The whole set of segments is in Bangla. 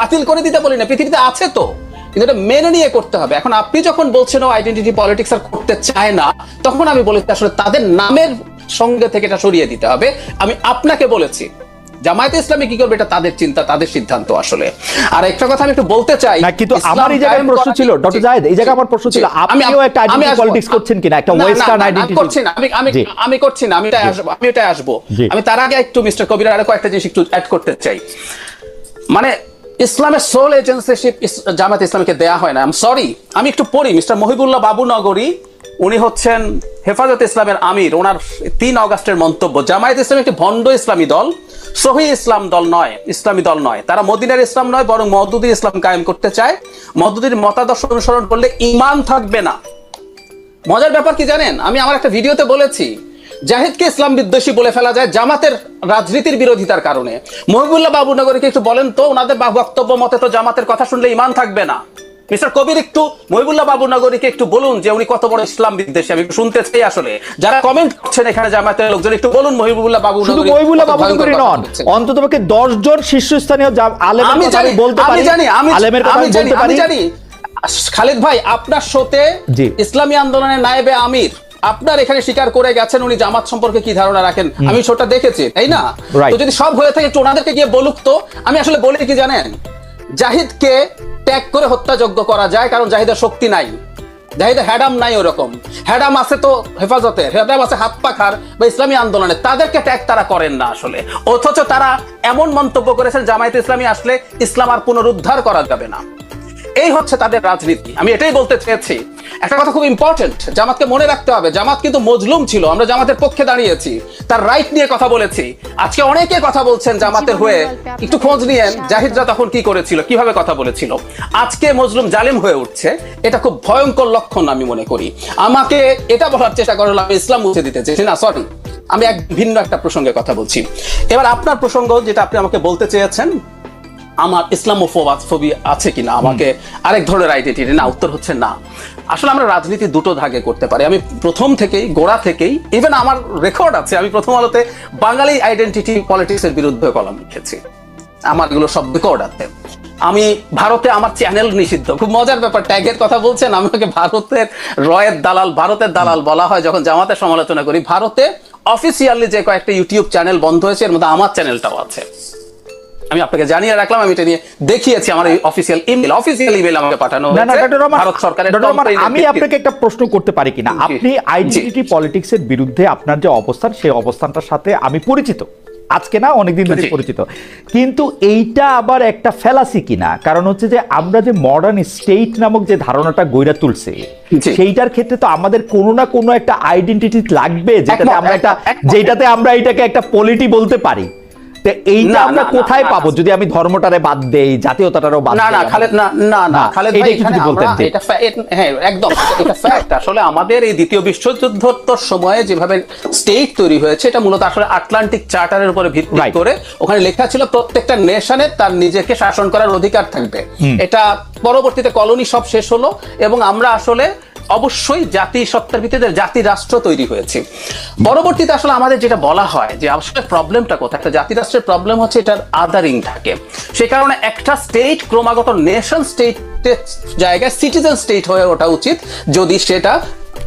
বাতিল করে দিতে বলি না পৃথিবীতে আছে তো। কিন্তু এটা মেনে নিয়ে করতে হবে। এখন আপনি যখন বলছেন ও আইডেন্টিটি পলিটিক্স আর করতে চায় না তখন আমি বলেছি আসলে তাদের নামের সঙ্গে থেকে এটা সরিয়ে দিতে হবে। আমি আপনাকে বলেছি জামায়াতে ইসলামী কি করবে এটা তাদের চিন্তা তাদের সিদ্ধান্ত আসলে। আর একটা কথা আমি একটু বলতে চাই না কিন্তু আমার এই জায়গায় প্রশ্ন ছিল ডক্টর জি, জাহেদ এই জায়গায় আমার প্রশ্ন ছিল আপনিও একটা আইডেন্টি পলিটিক্স করছেন কিনা একটা ওয়েস্টার্ন আইডেন্টি করছি না আমি আমি আমি করছি না আমি এটাই আসব আমি এটাই আসব। আমি তার আগে একটু মিস্টার কবির আরও কয়েকটা জিনিস একটু অ্যাড করতে চাই। মানে ইসলামের সোল এজেন্সিশিপ জামাত ইসলামকে দেয়া হয় না। আই সরি আমি একটু পড়ি। মিস্টার মহিবুল্লাহ বাবু নগরী উনি হচ্ছেন হেফাজত ইসলামের আমির। ওনার তিন অগাস্টের মন্তব্য, জামায়াত ইসলাম একটি ভণ্ড ইসলামী দল, সহি ইসলাম দল নয়, ইসলামী দল নয়। তারা মদিনার ইসলাম নয়, বরং মহদুদির ইসলাম কায়েম করতে চায়। মহদুদির মতাদর্শ অনুসরণ করলে ইমান থাকবে না। মজার ব্যাপার কি জানেন? আমি আমার একটা ভিডিওতে বলেছি জাহিদকে ইসলাম বিদ্বেষী বলে ফেলা যায় জামাতের রাজনীতির বিরোধিতার কারণে। মহিবুল্লাহ বাবুনগরীকে একটু বলেন তো ওনাদের বক্তব্য মতে তো জামাতের কথা শুনলে ইমান থাকবে না। মিস্টার কবির একটু মহিবুল্লাহ একটু বলুন যে উনি কত বড় ইসলাম বিদ্বেষী আমি শুনতে চাই আসলে। যারা কমেন্ট করছেন এখানে জামাতের লোকজন একটু বলুন মহিবুল্লাহ বাবু শুধু মহিবুল্লাহ নন অন্তত পক্ষে দশ জন শীর্ষস্থানীয় আলেমের আমি জানি বলতে আমি জানি আমি আলেমের কথা আমি জানি আমি জানি। খালিদ ভাই আপনার শোতে। ইসলামী আন্দোলনের নায়েবে আমির। আপনার এখানে স্বীকার করে গেছেন উনি জামাত সম্পর্কে কি ধারণা রাখেন? আমি শোটা দেখেছি তাই না? তো যদি সব হয়ে থাকে ওনাদেরকে গিয়ে বলুক তো। আমি আসলে বলি কি জানেন? জাহিদকে ট্যাগ করে হত্যাযোগ্য করা যায় কারণ জাহিদের শক্তি নাই। জাহিদের হ্যাডাম নাই ওরকম। হ্যাডাম আছে তো হেফাজতের হ্যাডাম আছে হাত পাখার বা ইসলামী আন্দোলনে। তাদেরকে ট্যাগ তারা করেন না আসলে। অথচ তারা এমন মন্তব্য করেছেন জামায়াত ইসলামী আসলে ইসলাম আর পুনরুদ্ধার করা যাবে না। এই হচ্ছে তাদের রাজনীতি। আমি এটাই বলতে চেয়েছি। একটা কথা খুব ইম্পর্টেন্ট জামাতকে মনে রাখতে হবে, জামাত কিন্তু মজলুম ছিল, আমরা জামাতের পক্ষে দাঁড়িয়েছি, তার রাইট নিয়ে কথা বলেছি। আজকে অনেকে কথা বলছেন জামাতের হয়ে। একটু খোঁজ নিয়েন, জাহিদরা তখন কি করেছিল, কীভাবে কথা বলেছিল। আজকে মজলুম জালিম হয়ে উঠছে, এটা খুব ভয়ঙ্কর লক্ষণ আমি মনে করি। আমাকে এটা বলার চেষ্টা করলাম আমি ইসলাম মুছে দিতে চেয়েছি। না সরি আমি এক ভিন্ন একটা প্রসঙ্গে কথা বলছি। এবার আপনার প্রসঙ্গ, যেটা আপনি আমাকে বলতে চেয়েছেন আমার ইসলাম ইসলামোফোবি আছে কিনা আমাকে আরেক ধরনের আইডেন্টিটি না উত্তর হচ্ছে না। আসলে আমরা রাজনীতি দুটো ভাগে করতে পারি। আমি প্রথম থেকেই গোড়া থেকেই ইভেন আমার রেকর্ড আছে আমি প্রথম আলোতে বাঙালি আইডেন্টিটি পলিটিক্সের বিরুদ্ধে কলম লিখেছি। আমার এগুলো সব রেকর্ড আছে। আমি ভারতে আমার চ্যানেল নিষিদ্ধ। খুব মজার ব্যাপার ট্যাগের কথা বলছেন আমাকে ভারতের রয়ের দালাল ভারতের দালাল বলা হয় যখন জামাতের সমালোচনা করি। ভারতে অফিসিয়ালি যে কয়েকটা ইউটিউব চ্যানেল বন্ধ হয়েছে এর মধ্যে আমার চ্যানেলটাও আছে। আমি আপনাকে জানিয়ে রাখলাম আমি এটা নিয়ে দেখিয়েছি আমার এই অফিসিয়াল ইমেল অফিসিয়াল ইমেল আমাকে পাঠানো ভারত সরকারের আমি আপনাকে একটা প্রশ্ন করতে পারি কিনা। আপনি আইডেন্টিটি পলিটিক্সের বিরুদ্ধে আপনার যে অবস্থান সেই অবস্থানটার সাথে আমি পরিচিত। আজকে না অনেকদিন ধরে পরিচিত। কিন্তু এইটা আবার একটা ফেলাসি কিনা? কারণ হচ্ছে যে আমরা যে মডার্ন স্টেট নামক যে ধারণাটা গইরা তুলছে সেইটার ক্ষেত্রে তো আমাদের কোনো না কোনো একটা আইডেন্টিটি লাগবে যেটাতে আমরা একটা। যেটাতে আমরা এটাকে একটা পলিটি বলতে পারি। এইটা না, আমরা কোথায় পাবো? যদি আমি ধর্মটারে বাদ দেই জাতীয়তাটারও বাদ না না খালেদ না না না না, খালেদ ভাই একটু বলতেন, এটা হ্যাঁ একদম এটা ফ্যাক্ট আসলে আমাদের এই দ্বিতীয় বিশ্বযুদ্ধোত্তর সময়ে যেভাবে স্টেট তৈরি হয়েছে এটা মূলত আসলে আটলান্টিক চার্টারের উপরে ভিত্তি. করে ওখানে লেখা ছিল প্রত্যেকটা নেশনের তার নিজেকে শাসন করার অধিকার থাকবে। এটা পরবর্তীতে কলোনি সব শেষ হলো এবং আমরা আসলে অবশ্যই জাতি সত্তার ভিত্তিতে জাতি রাষ্ট্র তৈরি হয়েছে। পরবর্তীতে আসলে আমাদের যেটা বলা হয় যে আসলে প্রবলেমটা কোথায়? একটা জাতি রাষ্ট্রের প্রবলেম হচ্ছে এটার আদারিং থাকে। সে কারণে একটা স্টেট ক্রমাগত নেশন স্টেটের জায়গায় সিটিজেন স্টেট হয়ে ওঠা উচিত। যদি সেটা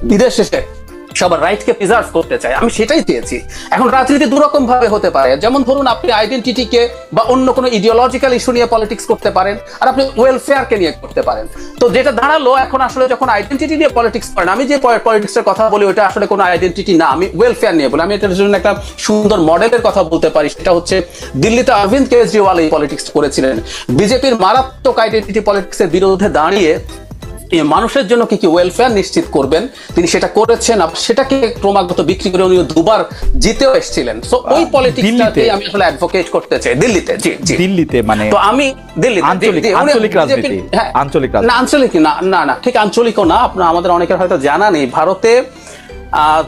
বিদেশে সবার রাইটকে প্রিজার্ভ করতে চায়। আমি সেটাই চেয়েছি। এখন রাজনীতি দুরকম ভাবে হতে পারে। যেমন ধরুন আপনি আইডেন্টিটিকে বা অন্য কোনো ইডিওলজিক্যাল ইস্যু নিয়ে পলিটিক্স করতে পারেন, আর আপনি ওয়েলফেয়ারকে নিয়ে করতে পারেন। তো যেটা দাঁড়াল এখন আসলে যখন আইডেন্টিটি নিয়ে পলিটিক্স করেন, আমি যে পলিটিক্সের কথা বলি ওটা আসলে কোনো আইডেন্টিটি না। আমি ওয়েলফেয়ার নিয়ে বলি। আমি এটার জন্য একটা সুন্দর মডেলের কথা বলতে পারি। সেটা হচ্ছে দিল্লিতে অরবিন্দ কেজরিওয়াল এই পলিটিক্স করেছিলেন। বিজেপির মারাত্মক আইডেন্টিটি পলিটিক্সের বিরুদ্ধে দাঁড়িয়ে মানুষের জন্য কি কি ওয়েলফেয়ার নিশ্চিত করবেন? তিনি সেটা করেছেন আর সেটাকে ক্রমাগত বিক্রি করে উনি দুবার জিতেও এসেছিলেন। সো ওই পলিটিক্সটাকে? আমি আসলে অ্যাডভোকেট করতে চাই। দিল্লিতে জি জি। দিল্লিতে মানে তো আমি দিল্লিতে আঞ্চলিক- জি, আঞ্চলিক রাজনীতি, হ্যাঁ, আঞ্চলিক না আঞ্চলিক না না না ঠিক আঞ্চলিকও না আপনার আমাদের অনেকের হয়তো জানা নেই। ভারতে আহ,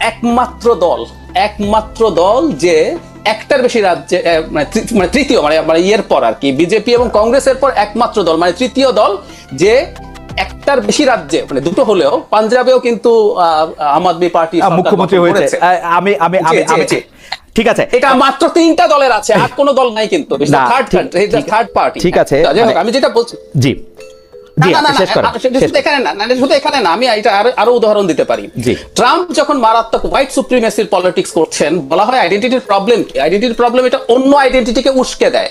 একমাত্র দল একমাত্র দল যে একটার বেশি রাজ্যে মানে মানে তৃতীয় মানে মানে ইয়ের পর আর কি। বিজেপি এবং কংগ্রেসের পর একমাত্র দল মানে তৃতীয় দল যে একটার বেশি রাজ্যে মানে দুটো হলেও পাঞ্জাবেও কিন্তু আহ, আম আদমি পার্টি মুখ্যমন্ত্রী হয়েছে। আমি আমি আমি ঠিক আছে। এটা মাত্র তিনটা দলের আছে আর কোনো দল নাই কিন্তু। থার্ড থার্ড পার্টি ঠিক আছে, মানে- আমি যেটা বলছি জি। এখানে না, এটা আমি এটা আরো- আরও উদাহরণ দিতে পারি। ট্রাম্প যখন মারাত্মক হোয়াইট সুপ্রিমেসির পলিটিক্স করছেন বলা হয় আইডেন্টিটির প্রবলেম আইডেন্টিটির প্রবলেম এটা অন্য আইডেন্টিটিকে উস্কে দেয়।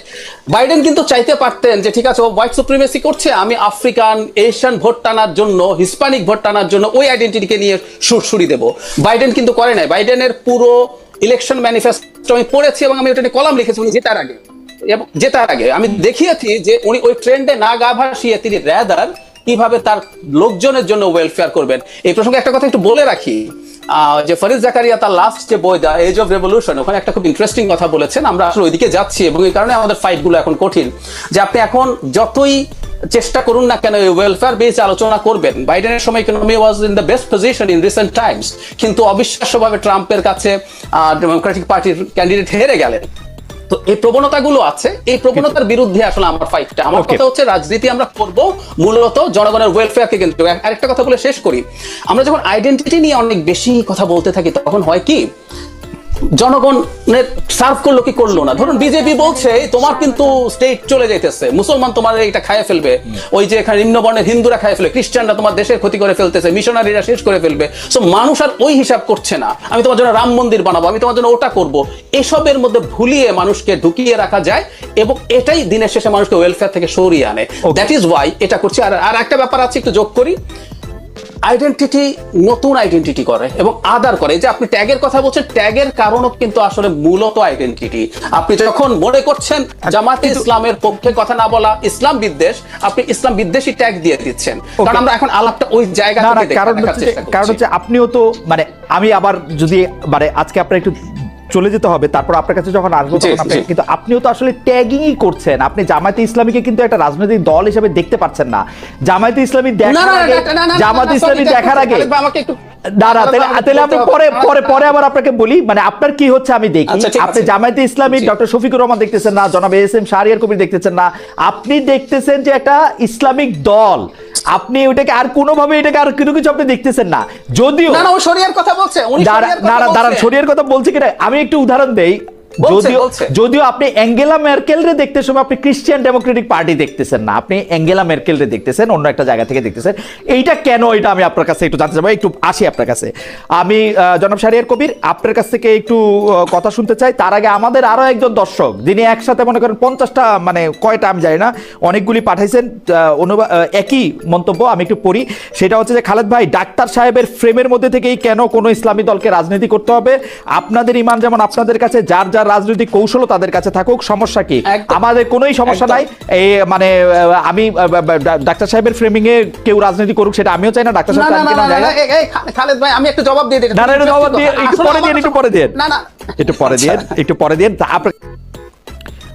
বাইডেন কিন্তু চাইতে পারতেন যে ঠিক আছে ও হোয়াইট সুপ্রিমেসি করছে আমি আফ্রিকান এশিয়ান ভোট টানার জন্য হিসপানিক ভোট টানার জন্য ওই আইডেন্টিটিকে নিয়ে সুরসুরি দেব। বাইডেন কিন্তু করে নাই। বাইডেনের পুরো ইলেকশন ম্যানিফেস্টো আমি পড়েছি এবং আমি ওটা কলাম লিখেছি উনি জেতার আগে। এবং জেতার আগে, আমি দেখিয়েছি যে উনি ওই ট্রেন্ডে না গা ভাসিয়ে তিনি র্যাদার কীভাবে তার লোকজনের জন্য ওয়েলফেয়ার করবেন। এই প্রসঙ্গে একটা কথা একটু বলে রাখি। যে ফরিদ জাকারিয়া তার লাস্ট যে বই দা এজ অফ রেভলিউশন ওখানে একটা খুব ইন্টারেস্টিং কথা বলেছেন। আমরা আসলে ওইদিকে যাচ্ছি এবং এই কারণে আমাদের ফাইটগুলো এখন কঠিন। যে আপনি এখন যতই চেষ্টা করুন না কেন ওয়েলফেয়ার বেস আলোচনা করবেন বাইডেনের সময় economy was in the best position in recent times কিন্তু অবিশ্বাস্যভাবে ট্রাম্পের কাছে ডেমোক্রেটিক পার্টির ক্যান্ডিডেট হেরে গেলেন। তো এই প্রবণতাগুলো আছে এই প্রবণতার বিরুদ্ধে আসলে আমার ফাইটটা আমার. কথা হচ্ছে রাজনীতি আমরা করব মূলত জনগণের ওয়েলফেয়ারকে কেন্দ্র করে। আরেকটা কথা বলে শেষ করি আমরা যখন আইডেন্টিটি নিয়ে অনেক বেশি কথা বলতে থাকি তখন হয় কি জনগণের সার্ভ করল কি করল না? ধরুন বিজেপি বলছে তোমার কিন্তু স্টেট চলে যাইতেছে। মুসলমান তোমার এটা খাইয়ে ফেলবে। ওই যে এখানে নিম্নবর্ণের হিন্দুরা খায় ফেলবে খ্রিস্টানরা তোমার দেশের ক্ষতি করে ফেলতেছে মিশনারিরা শেষ করে ফেলবে। সো মানুষ আর ওই হিসাব করছে না। আমি তোমার জন্য রাম মন্দির বানাবো আমি তোমার জন্য ওটা করব। এসবের মধ্যে ভুলিয়ে মানুষকে ঢুকিয়ে রাখা যায় এবং এটাই দিনের শেষে মানুষকে ওয়েলফেয়ার থেকে সরিয়ে আনে। দ্যাট ইজ ওয়াই এটা করছি। আর আর একটা ব্যাপার আছে একটু যোগ করি। আইডেন্টিটি নতুন আইডেন্টিটি করে এবং আদার করে। যে আপনি ট্যাগের কথা বলছেন ট্যাগের কারণও কিন্তু আসলে মূলত আইডেন্টিটি আপনি যখন মনে করছেন জামাতে ইসলামের পক্ষে কথা না বলা ইসলাম বিদ্বেষ আপনি ইসলাম বিদ্বেষী ট্যাগ দিয়ে দিচ্ছেন। কারণ আমরা এখন আলাপটা ওই জায়গা কারণ হচ্ছে আপনিও তো মানে আমি আবার যদি মানে আজকে আপনার একটু চলে যেতে হবে তারপর আপনার কাছে যখন আসব তখন কিন্তু আপনিও তো আসলে ট্যাগিংই করছেন। আপনি জামায়াতে ইসলামীকে কিন্তু একটা রাজনৈতিক দল হিসেবে দেখতে পাচ্ছেন না। জামায়াতে ইসলামী দেখার আগে জামায়াতে ইসলামী দেখার আগে আমাকে একটু তাহলে আপনি পরে পরে পরে আবার আপনাকে বলি মানে আপনার কি হচ্ছে আমি দেখি। আচ্ছা, আপনি। জামায়াতে ইসলামী ডক্টর শফিকুর রহমান দেখতেছেন না জনাব এস এম শাহরিয়ার কবির দেখতেছেন না। আপনি দেখতেছেন যে একটা ইসলামিক দল। আপনি ওটাকে আর কোনোভাবে এটাকে আর কোনো কিছু আপনি দেখতেছেন না। যদিও না না ও শরিয়ার কথা বলছে উনি দাঁড়ান শরিয়ার কথা না বলছে। বলছি কিনা? আমি একটু উদাহরণ দেই। যদিও যদিও আপনি অ্যাঙ্গেলা মেরকেল রে দেখতে সময় আপনি ক্রিশ্চিয়ান ডেমোক্রেটিক পার্টি দেখতেছেন না আপনি অ্যাঙ্গেলা মেরকেল রে দেখতেছেন অন্য একটা জায়গা থেকে দেখতেছেন। এইটা কেন এটা আমি আপনার কাছে একটু জানতে চাবো একটু আসি আপনার কাছে। আমি জনাব শাহরিয়ার কবির আপনার কাছ থেকে একটু কথা শুনতে চাই। তার আগে আমাদের আরও একজন দর্শক যিনি একসাথে মনে করেন পঞ্চাশটা মানে কয়টা আমি জানি না অনেকগুলি পাঠাইছেন আহ, অনুবা- একই মন্তব্য আমি একটু পড়ি। সেটা হচ্ছে যে খালেদ ভাই ডাক্তার সাহেবের ফ্রেমের মধ্যে থেকেই কেন কোনো ইসলামী দলকে রাজনীতি করতে হবে? আপনাদের ইমান যেমন আপনাদের কাছে যার যার রাজনৈতিক কৌশল তাদের কাছে থাকুক সমস্যা কি? আমাদের কোনোই সমস্যা নাই। এই মানে আমি ডাক্তার সাহেবের ফ্রেমিং এ কেউ রাজনীতি করুক সেটা আমিও চাই না ডাক্তার সাহেব খালেদ ভাই আমি একটা জবাব দিয়ে দিই। না, না, একটু জবাব দিয়ে- একটু পরে দিন, একটু পরে দিন। না না একটু পরে দিয়ে। একটু পরে দিয়ে আপনার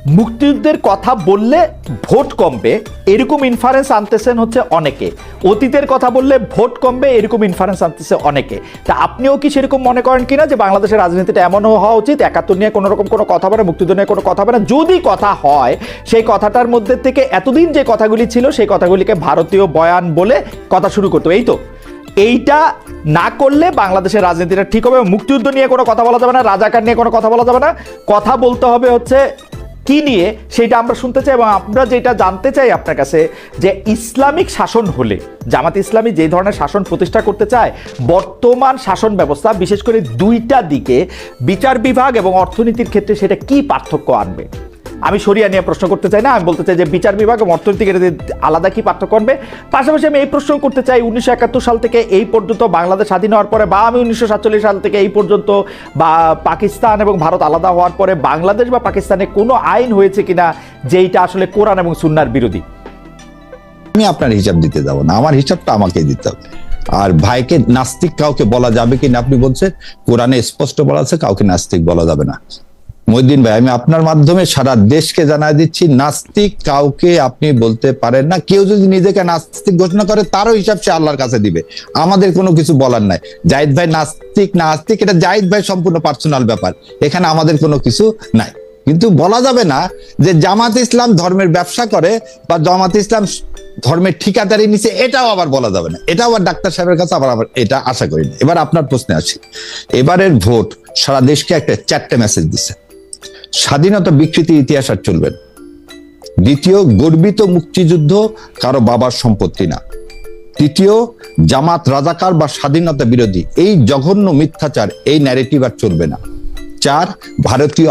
মুক্তিযুদ্ধের কথা বললে ভোট কমবে, এরকম ইনফারেন্স আনতেছেন হচ্ছে অনেকে। অতীতের কথা বললে ভোট কমবে, এরকম ইনফারেন্স আনতেছে অনেকে। তা আপনিও কি সেরকম মনে করেন কিনা যে বাংলাদেশের রাজনীতিটা এমনও হওয়া উচিত? একাত্তর নিয়ে কোনো রকম কোনো কথা বলে মুক্তিযুদ্ধ নিয়ে কোনো কথা বলে যদি কথা হয়, সেই কথাটার মধ্যে থেকে এতদিন যে কথাগুলি ছিল, সেই কথাগুলিকে ভারতীয় বয়ান বলে কথা শুরু করতো। এই তো, এইটা না করলে বাংলাদেশের রাজনীতিটা ঠিক হবে মুক্তিযুদ্ধ নিয়ে কোনো কথা বলা যাবে না, রাজাকার নিয়ে কোনো কথা বলা যাবে না। কথা বলতে হবে হচ্ছে কি নিয়ে সেটা আমরা শুনতে চাই এবং আমরা যেটা জানতে চাই আপনার কাছে, যে ইসলামিক শাসন হলে, জামাত ইসলামী যে ধরনের শাসন প্রতিষ্ঠা করতে চায়, বর্তমান শাসন ব্যবস্থা, বিশেষ করে দুইটা দিকে বিচার বিভাগ এবং অর্থনীতির ক্ষেত্রে সেটা কি পার্থক্য আনবে? আমি সরিয়া নিয়ে প্রশ্ন করতে চাই না, আমি বলতে চাই যে বিচার বিভাগ এবং অর্থনৈতিক আলাদা কি পার্থক্য আনবে পাশাপাশি আমি এই প্রশ্ন করতে চাই, উনিশশো একাত্তর সাল থেকে এই পর্যন্ত বাংলাদেশ স্বাধীন হওয়ার পরে বা আমি উনিশশো সাতচল্লিশ সাল থেকে এই পর্যন্ত বা পাকিস্তান এবং ভারত আলাদা হওয়ার পরে বাংলাদেশ বা পাকিস্তানে কোনো আইন হয়েছে কিনা, যেইটা আসলে কোরআন এবং সুন্নার বিরোধী? আমি আপনার হিসাব দিতে যাব না, আমার হিসাবটা আমাকে দিতে হবে। আর ভাইকে নাস্তিক কাউকে বলা যাবে কিনা আপনি বলছেন, কোরআনে স্পষ্ট বলা আছে, কাউকে নাস্তিক বলা যাবে না। মহিদ্দিন ভাই, আমি আপনার মাধ্যমে সারা দেশকে জানাই দিচ্ছি, নাস্তিক কাউকে আপনি বলতে পারেন না। কেউ যদি নিজেকে নাস্তিক ঘোষণা করে, তারও হিসাব সে আল্লাহর কাছে দিবে। আমাদের কোনো কিছু বলার নাই। জাহিদ ভাই নাস্তিক না আস্তিক এটা জাহিদ ভাই সম্পূর্ণ পার্সোনাল ব্যাপার। এখানে আমাদের কোনো কিছু নাই। কিন্তু বলা যাবে না যে জামাত ইসলাম ধর্মের ব্যবসা করে বা জামাত ইসলাম ধর্মের ঠিকাদারি নিছে, এটাও আবার বলা যাবে না। এটাও আবার ডাক্তার সাহেবের কাছে আবার আবার এটা আশা করি না। এবার আপনার প্রশ্নে আসি। এবারের ভোট সারা দেশকে একটা চারটে মেসেজ দিছে। স্বাধীনতা বিকৃতি ইতিহাস আর চলবে না। দ্বিতীয় গর্বিত মুক্তিযুদ্ধ কারও বাবার সম্পত্তি না তৃতীয়, জামাত রাজাকার বা স্বাধীনতা বিরোধী, এই জঘন্য মিথ্যাচার, এই ন্যারেটিভ আর চলবে না চার, ভারতীয়